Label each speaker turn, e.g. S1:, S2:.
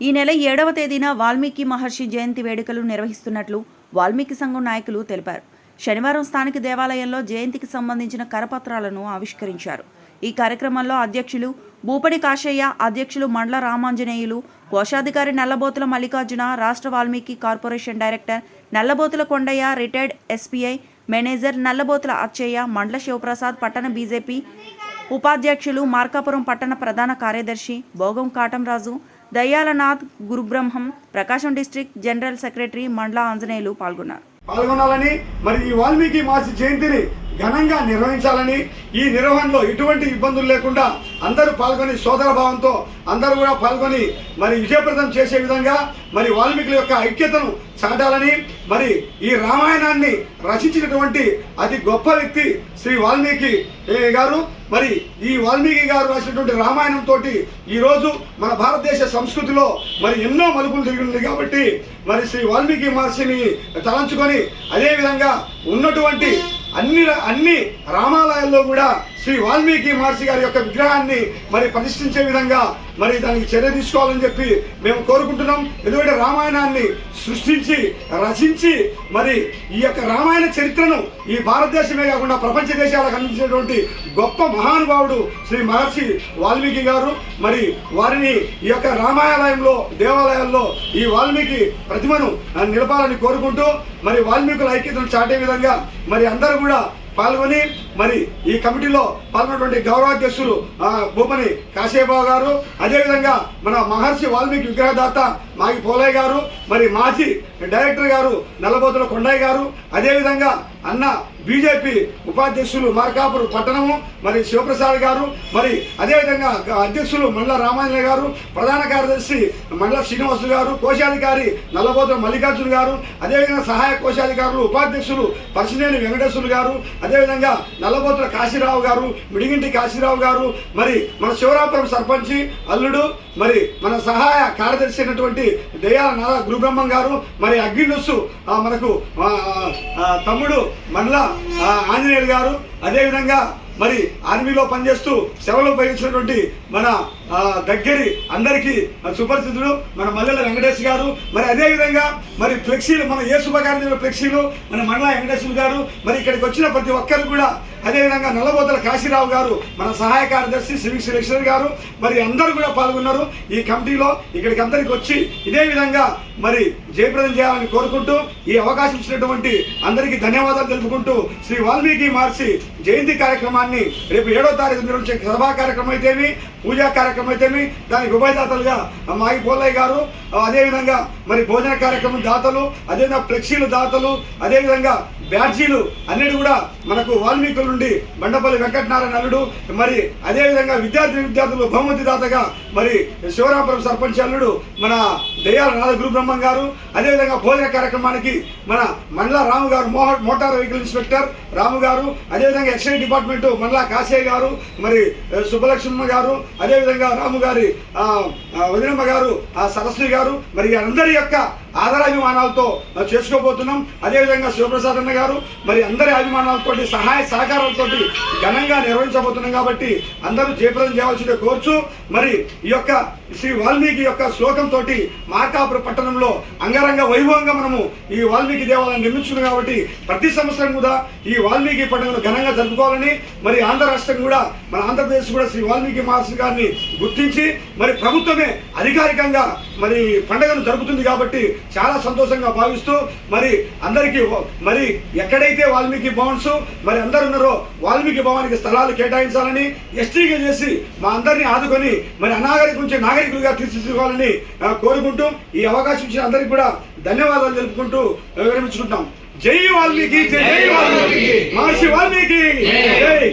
S1: ఈ నెల ఏడవ తేదీన వాల్మీకి మహర్షి జయంతి వేడుకలు నిర్వహిస్తున్నట్లు వాల్మీకి సంఘం నాయకులు తెలిపారు. శనివారం స్థానిక దేవాలయంలో జయంతికి సంబంధించిన కరపత్రాలను ఆవిష్కరించారు. ఈ కార్యక్రమంలో అధ్యక్షులు భూపడి కాశయ్య అధ్యక్షులు మండల రామాంజనేయులు కోశాధికారి నల్లబోతుల మల్లికార్జున రాష్ట్ర Valmiki corporation director Nallabothula Kondaiah retired SPI manager Nallabothula Achaiah మండల శివప్రసాద్ పట్టణ బీజేపీ ఉపాధ్యక్షులు మార్కాపురం పట్టణ ప్రధాన కార్యదర్శి Bhogam Katamraju Dayyalanath Gurubrahmam Prakasam district general secretary మండల ఆంజనేయులు పాల్గొన్నారు.
S2: పాల్గొనాలని మరి ఈ వాల్మీకి మాసి జయంతిని ఘనంగా నిర్వహించాలని ఈ నిర్వహణలో ఎటువంటి ఇబ్బందులు లేకుండా అందరూ పాల్గొని సోదర భావంతో అందరూ కూడా పాల్గొని మరి విజయప్రదం చేసే విధంగా మరి వాల్మీకుల యొక్క ఐక్యతను చాటాలని మరి ఈ రామాయణాన్ని రచించినటువంటి అతి గొప్ప వ్యక్తి శ్రీ వాల్మీకి ఏ, గారు? మరి ఈ వాల్మీకి గారు రాసినటువంటి రామాయణం తోటి ఈరోజు మన భారతదేశ సంస్కృతిలో మరి ఎన్నో మలుపులు తిరిగింది కాబట్టి మరి శ్రీ వాల్మీకి మహర్షిని తలంచుకొని అదేవిధంగా ఉన్నటువంటి అన్ని ర- అన్ని రామాలయాల్లో కూడా శ్రీ వాల్మీకి మహర్షి గారి యొక్క విగ్రహాన్ని మరి ప్రతిష్ఠించే విధంగా మరి దానికి చర్య తీసుకోవాలని చెప్పి మేము కోరుకుంటున్నాం. ఎందుకంటే రామాయణాన్ని సృష్టించి రచించి మరి ఈ యొక్క రామాయణ చరిత్రను ఈ భారతదేశమే కాకుండా ప్రపంచ దేశాలకు అందించినటువంటి గొప్ప మహానుభావుడు శ్రీ మహర్షి వాల్మీకి గారు. మరి వారిని ఈ యొక్క రామాలయంలో దేవాలయాల్లో ఈ వాల్మీకి ప్రతిమను నిలపాలని కోరుకుంటూ మరి వాల్మీకుల ఐక్యతను చాటే విధంగా మరి అందరూ కూడా పాల్గొని మరి ఈ కమిటీలో పాల్గొన్నటువంటి గౌరవాధ్యక్షులు భూమని కాశీబాబు గారు అదేవిధంగా మన మహర్షి వాల్మీకి విగ్రహదాత మాగి పోలయ్య గారు మరి మాజీ డైరెక్టర్ గారు నల్లబోతుల కొండయ్య గారు అదేవిధంగా అన్న బీజేపీ ఉపాధ్యక్షులు మార్కాపురు పట్టణము మరి శివప్రసాద్ గారు మరి అదేవిధంగా అధ్యక్షులు మండల రామాయణ గారు ప్రధాన కార్యదర్శి మండల శ్రీనివాసు గారు కోశాధికారి నల్లబోతుల మల్లికార్జున గారు అదేవిధంగా సహాయ కోశాధికారులు ఉపాధ్యక్షులు పర్సినేని వెంకటేశ్వరులు గారు అదేవిధంగా నల్లబోతుల కాశీరావు గారు మిడిగింటి కాశీరావు గారు మరి మన శివరాపురం సర్పంచి అల్లుడు మరి మన సహాయ కార్యదర్శి అయినటువంటి దయా నారా గురుబ్రహ్మం గారు మరి అగ్నిలుస్సు మనకు తమ్ముడు మండల ఆంజనేయులు గారు అదేవిధంగా మరి ఆర్మీలో పనిచేస్తూ సేవలు ఉపయోగించినటువంటి మన దగ్గరి అందరికీ సుపరిచితుడు మన మల్లెల వెంకటేష్ గారు మరి అదేవిధంగా మరి ఫ్లెక్సీలు మన ఏ శుభకార్యంలో ఫ్లెక్సీలు మన మండల వెంకటేశ్వర గారు మరి ఇక్కడికి వచ్చిన ప్రతి ఒక్కరు కూడా అదేవిధంగా నల్లబోతల కాశీరావు గారు మన సహాయ కార్యదర్శి సివిక్ సెలక్షన్ గారు మరి అందరూ కూడా పాల్గొన్నారు ఈ కమిటీలో. ఇక్కడికి అందరికి వచ్చి ఇదే విధంగా మరి జయప్రదం చేయాలని కోరుకుంటూ ఈ అవకాశం ఇచ్చినటువంటి అందరికీ ధన్యవాదాలు తెలుపుకుంటూ శ్రీ వాల్మీకి మహర్షి జయంతి కార్యక్రమాన్ని రేపు ఏడో తారీఖు నిర్వహించే సభా కార్యక్రమం అయితేమి పూజా కార్యక్రమం అయితేమి దానికి ఉభయదాతలుగా మాగి పోలయ్య గారు అదేవిధంగా మరి భోజన కార్యక్రమం దాతలు అదేవిధంగా ఫ్లెక్సీలు దాతలు అదేవిధంగా బ్యాడ్జీలు అన్నిటి కూడా మనకు వాల్మీకులు నుండి బండపల్లి వెంకటనారాయణ అల్లుడు మరి అదేవిధంగా విద్యార్థి విద్యార్థులు బహుమతి దాతగా మరి శివరాపురం సర్పంచ్ అల్లుడు మన దయాల నాద గురు బ్రహ్మం గారు అదేవిధంగా భోజన కార్యక్రమానికి మన మండల రాము గారు మోహ మోటార్ వెహికల్ ఇన్స్పెక్టర్ రాము గారు అదేవిధంగా ఎక్సైజ్ డిపార్ట్మెంట్ మండల కాశయ్య గారు మరి ఆ, సుబ్బలక్ష్మమ్మ గారు అదేవిధంగా రాము గారి ఆ, వదినమ్మ గారు ఆ సరస్వతి గారు మరి అందరి యొక్క ఆదరాభిమానాలతో చేసుకోబోతున్నాం. అదేవిధంగా శివప్రసాద్ అన్న గారు మరి అందరి అభిమానాలతో సహాయ సహకారం సహకారాలతో ఘనంగా నిర్వహించబోతున్నాం కాబట్టి అందరూ జయప్రదం చేయవలసిందే కోర్చు. మరి ఈ యొక్క శ్రీ వాల్మీకి యొక్క శ్లోకంతో మార్కాపుర పట్టణంలో అంగరంగ వైభవంగా మనము ఈ వాల్మీకి దేవాలయం నిర్మించుకున్నాం కాబట్టి ప్రతి సంవత్సరం కూడా ఈ వాల్మీకి పండుగను ఘనంగా జరుపుకోవాలని మరి ఆంధ్ర రాష్ట్రం కూడా మన ఆంధ్రప్రదేశ్ కూడా శ్రీ వాల్మీకి మహర్షి గారిని గుర్తించి మరి ప్రభుత్వమే అధికారికంగా మరి పండుగను జరుపుతుంది కాబట్టి చాలా సంతోషంగా భావిస్తూ మరి అందరికీ మరి ఎక్కడైతే వాల్మీకి భవన్స్ మరి అందరు ఉన్నారో వాల్మీకి భవనానికి స్థలాలు కేటాయించాలని ఎస్టీగా చేసి మా అందరినీ ఆదుకొని మరి అనాగరిక నుంచి నాగరికులుగా తీర్చిదిద్దుకోవాలని కోరుకుంటూ ఈ అవకాశం ఇచ్చిన అందరికీ కూడా ధన్యవాదాలు తెలుపుకుంటూ విరమించుకుంటాం జై వాల్మీకి జై వాల్మీకి. మహర్షి వాల్మీకి. జై.